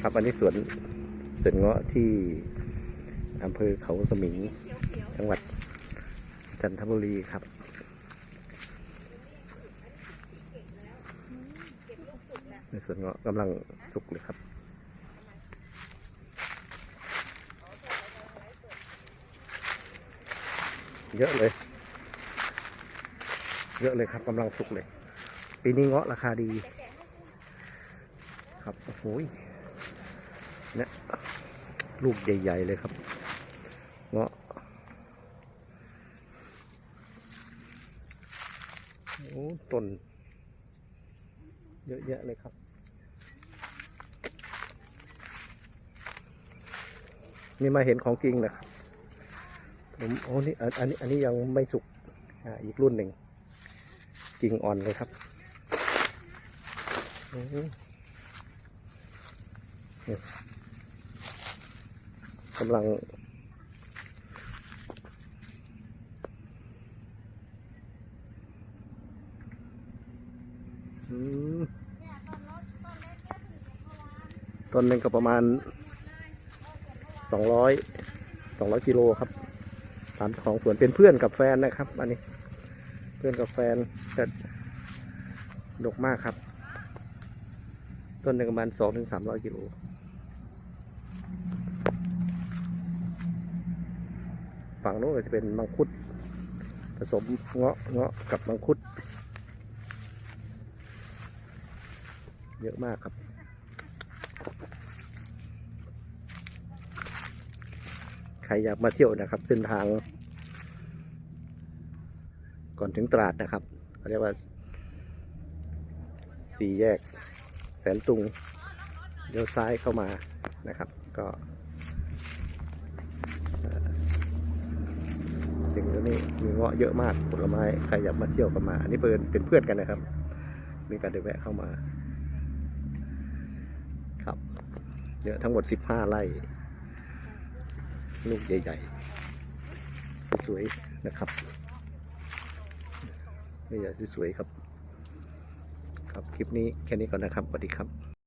ครับอันนี้สวนสวนเงาะที่อำเภอเขาสมิง จังหวัดจันทบุรีครับ ในสวนเงาะกำลังสุกเลยครับเยอะเลย เยอะเลยครับกำลังสุกเลย ปีนี้เงาะราคาดี ครับโอ้โหยเนี่ยลูกใหญ่ ๆ เลยครับ เงาะโอ้ต้นเยอะแยะเลยครับ นี่มาเห็นของจริงนะครับ ผมโอ้นี่อันนี้อันนี้ยังไม่สุกอ่าอีกรุ่นหนึ่งกิ่งอ่อนเลยครับ กำลังต้นหนึ่งก็ประมาณสองร้อยสองร้อยกิโลครับตามของสวนเป็นเพื่อนกับแฟนนะครับ อันนี้ เพื่อนกับแฟนแต่ดกมากครับ ต้นหนึ่งประมาณสองถึงสามร้อยกิโลฝั่งโน้นก็จะเป็นมังคุด ผสมเงาะเงาะกับมังคุด เยอะมากครับใครอยากมาเที่ยวนะครับ เส้นทาง ก่อนถึงตราดนะครับเรียกว่าสี่แยก สนตุงเลี้ยวซ้ายเข้ามานะครับ ก็เอ่อสิ่งเหล่านี้มีเงาะเยอะมากผลไม้ใครอยากมาเที่ยวก็มา อันนี้เป็นเป็นเพื่อนกันนะครับ มีการเดินแวะเข้ามาครับ เยอะทั้งหมด 15ไร่ลูกใหญ่ๆ สวยนะครับนี่ใหญ่สวยครับ ครับ คลิปนี้แค่นี้ก่อนนะครับสวัสดีครับ